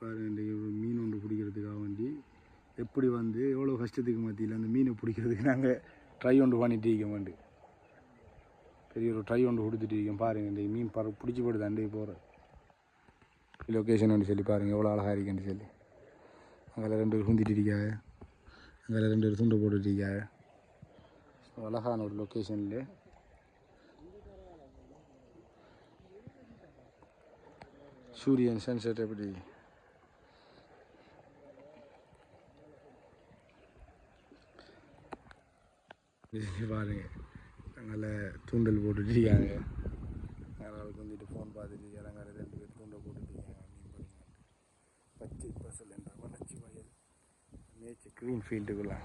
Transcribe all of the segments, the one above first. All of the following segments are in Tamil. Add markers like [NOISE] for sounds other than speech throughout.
பாருங்க இந்த ஒரு மீன் ஒன்று பிடிக்கிறதுக்காக வேண்டி எப்படி வந்து எவ்வளோ கஷ்டத்துக்கு மத்தியில் அந்த மீனை பிடிக்கிறதுக்கு நாங்கள் ட்ரை ஒன்று பண்ணிட்டு இருக்கோம் வேண்டி பெரிய ஒரு ட்ரை ஒன்று கொடுத்துட்டு இருக்கோம். பாருங்கள் இந்த மீன் பற பிடிச்சி போடுது அண்டே போகிற லொக்கேஷன் ஒன்று சொல்லி பாருங்கள் எவ்வளோ அழகாக இருக்குன்னு சொல்லி. அங்கே ரெண்டு பேர் குந்திட்டு இருக்காங்க. அங்கே ரெண்டு பேர் துண்டை போட்டுட்டு இருக்காங்க. ஸோ அழகான ஒரு லொக்கேஷனில் சூரியன் சன்செட் எப்படி? இது பாருங்க. நல்ல தூண்டல் போட்டுட்ருக்காங்க யாராவது வந்துட்டு ஃபோன் பார்த்துட்டு இறங்கார ரெண்டு பேர் தூண்டல் போட்டுட்ருக்காங்க அப்படின்னு மீன் பச்சை பசல் என்ற வளர்ச்சி வயல். நேச்சர் க்ரீன் ஃபீல்டுக்குள்ள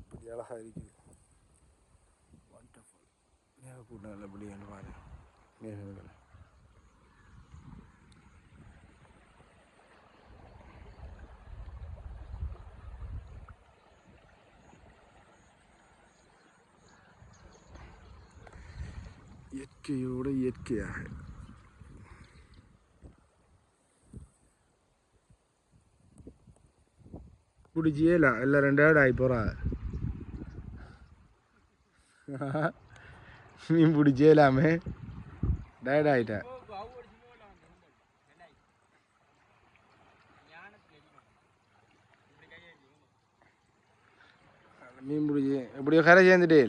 இப்படி அழகாக இருக்குது. வண்டர்ஃபுல் மேகக்கூட்டம் நல்லபடியாக பாருங்கள் மேகங்களை. இயற்கையோடு இயற்கையாக. பிடிச்சியே இல்லை இல்லை ரெண்டாவது ஆகி போகிறா மீன் [LAUGHS] பிடிச்சே இல்லாமே டயர்ட் ஆகிட்டேன் மீன் பிடிச்சி எப்படியோ கரை சேர்ந்துட்டே.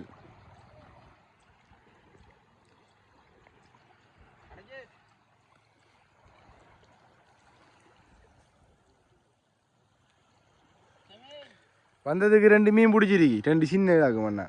வந்ததுக்கு ரெண்டு மீன் பிடிச்சிருக்கி. ரெண்டு சின்ன இதாக்கு அண்ணா